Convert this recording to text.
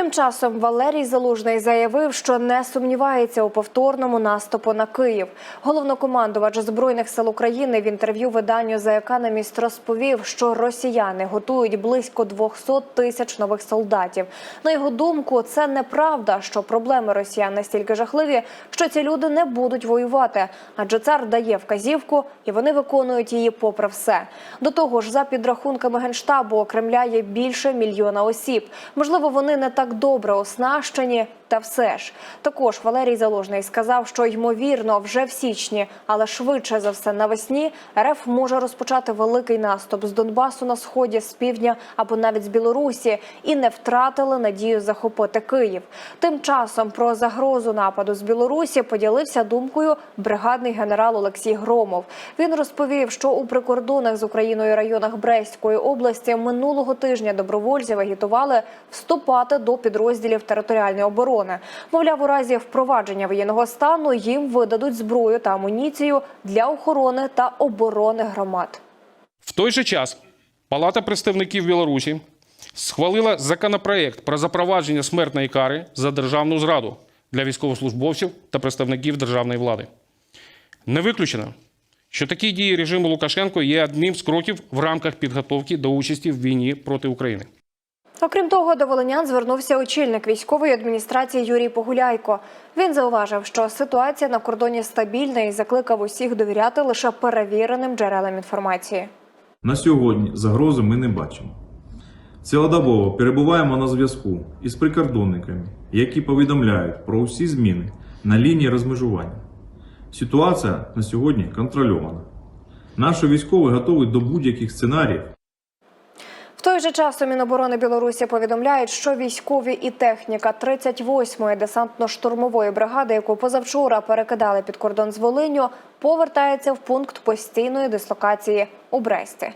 Тим часом Валерій Залужний заявив, що не сумнівається у повторному наступу на Київ. Головнокомандувач збройних сил України в інтерв'ю виданню «За економіст» розповів, що росіяни готують близько 200 тисяч нових солдатів. На його думку, це неправда, що проблеми росіян настільки жахливі, що ці люди не будуть воювати, адже цар дає вказівку, і вони виконують її попри все. До того ж, за підрахунками генштабу Кремля є більше мільйона осіб. Можливо, вони не так добре оснащені. Та все ж також Валерій Залужний сказав, що ймовірно вже в січні, але швидше за все навесні РФ може розпочати великий наступ з Донбасу на сході, з півдня або навіть з Білорусі, і не втратили надію захопити Київ. Тим часом про загрозу нападу з Білорусі поділився думкою бригадний генерал Олексій Громов. Він розповів, що у прикордонних з Україною районах Брестської області минулого тижня добровольців агітували вступати до підрозділів територіальної оборони. Мовляв, у разі впровадження воєнного стану їм видадуть зброю та амуніцію для охорони та оборони громад. В той же час Палата представників Білорусі схвалила законопроект про запровадження смертної кари за державну зраду для військовослужбовців та представників державної влади. Не виключено, що такі дії режиму Лукашенко є одним з кроків в рамках підготовки до участі в війні проти України. Окрім того, до волинян звернувся очільник військової адміністрації Юрій Погуляйко. Він зауважив, що ситуація на кордоні стабільна і закликав усіх довіряти лише перевіреним джерелам інформації. На сьогодні загрози ми не бачимо. Цілодобово перебуваємо на зв'язку із прикордонниками, які повідомляють про усі зміни на лінії розмежування. Ситуація на сьогодні контрольована. Наші військові готові до будь-яких сценаріїв В той же час у Міноборони Білорусі повідомляють, що військові і техніка 38-ї десантно-штурмової бригади, яку позавчора перекидали під кордон з Волиню, повертається в пункт постійної дислокації у Бресті.